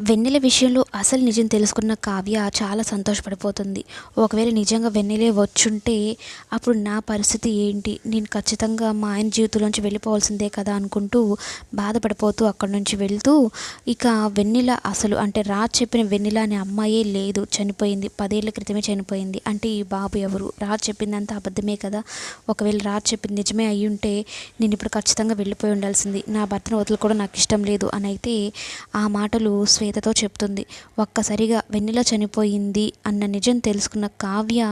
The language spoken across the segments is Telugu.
వెన్నెల విషయంలో అసలు నిజం తెలుసుకున్న కావ్య చాలా సంతోషపడిపోతుంది. ఒకవేళ నిజంగా వెన్నెలే వచ్చుంటే అప్పుడు నా పరిస్థితి ఏంటి? నేను ఖచ్చితంగా మా ఆయన జీవితంలోంచి వెళ్ళిపోవాల్సిందే కదా అనుకుంటూ బాధపడిపోతూ అక్కడి నుంచి వెళ్తూ ఇక వెన్నెల అసలు అంటే రాజ్ చెప్పిన వెన్నెల అనే అమ్మాయే లేదు. చనిపోయింది. పదేళ్ళ క్రితమే చనిపోయింది. అంటే ఈ బాబు ఎవరు? రాజ్ చెప్పిందంతా అబద్ధమే కదా? ఒకవేళ రాజ్ చెప్పింది నిజమే అయ్యి ఉంటే నేను ఇప్పుడు ఖచ్చితంగా వెళ్ళిపోయి ఉండాల్సింది. నా భర్తను వదులుకోవడం నాకు ఇష్టం లేదు. అని అయితే ఆ మాటలు శ్వేతతో చెప్తుంది. ఒక్కసారిగా వెన్నెల చనిపోయింది అన్న నిజం తెలుసుకున్న కావ్య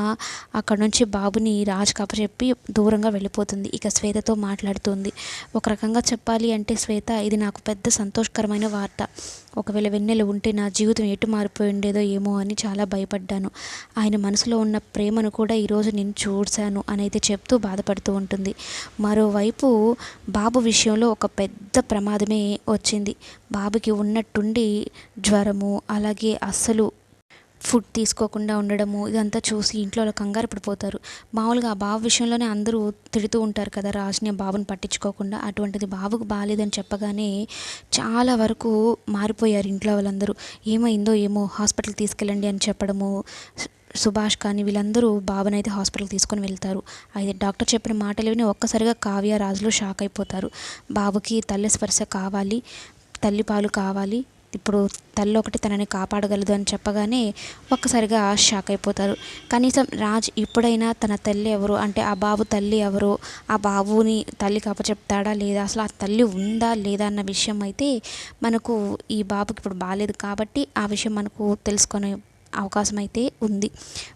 అక్కడ నుంచి బాబుని రాజ్ చెప్పి దూరంగా వెళ్ళిపోతుంది. ఇక శ్వేతతో మాట్లాడుతుంది. ఒక రకంగా చెప్పాలి అంటే శ్వేత ఇది నాకు పెద్ద సంతోషకరమైన వార్త. ఒకవేళ వెన్నెల ఉంటే నా జీవితం ఎటు మారిపోయి ఉండేదో ఏమో అని చాలా భయపడ్డాను. ఆయన మనసులో ఉన్న ప్రేమను కూడా ఈరోజు నేను చూశాను అని అయితే చెప్తూ బాధపడుతూ ఉంటుంది. మరోవైపు బాబు విషయంలో ఒక పెద్ద ప్రమాదమే వచ్చింది. బాబుకి ఉన్నట్టుండి జ్వరము అలాగే అస్సలు ఫుడ్ తీసుకోకుండా ఉండడము ఇదంతా చూసి ఇంట్లో వాళ్ళు కంగారు పడిపోతారు. మామూలుగా ఆ బాబు విషయంలోనే అందరూ తిడుతూ ఉంటారు కదా రాజుని ఆ బాబుని పట్టించుకోకుండా. అటువంటిది బాబుకు బాగాలేదని చెప్పగానే చాలా వరకు మారిపోయారు ఇంట్లో వాళ్ళందరూ. ఏమైందో ఏమో హాస్పిటల్కి తీసుకెళ్ళండి అని చెప్పడము సుభాష్ కానీ వీళ్ళందరూ బాబుని అయితే హాస్పిటల్కి తీసుకొని వెళ్తారు. అయితే డాక్టర్ చెప్పిన మాటలు విని ఒక్కసారిగా కావ్య రాజులు షాక్ అయిపోతారు. బాబుకి తల్లి స్పర్శ కావాలి తల్లిపాలు కావాలి ఇప్పుడు తల్లి ఒకటి తనని కాపాడగలదు అని చెప్పగానే ఒక్కసారిగా షాక్ అయిపోతారు. కనీసం రాజ్ ఇప్పుడైనా తన తల్లి ఎవరు? అంటే ఆ బాబు తల్లి ఎవరు? ఆ బాబుని తల్లి కప్పచెప్తాడా లేదా? అసలు ఆ తల్లి ఉందా లేదా అన్న విషయం అయితే మనకు ఈ బాబుకి ఇప్పుడు బాగాలేదు కాబట్టి ఆ విషయం మనకు తెలుసుకునే అవకాశం అయితే ఉంది.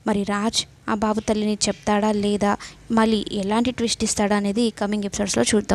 మరి రాజ్ ఆ బాబు తల్లిని చెప్తాడా లేదా? మళ్ళీ ఎలాంటి ట్విస్ట్ ఇస్తాడా అనేది కమింగ్ ఎపిసోడ్స్లో చూద్దాం.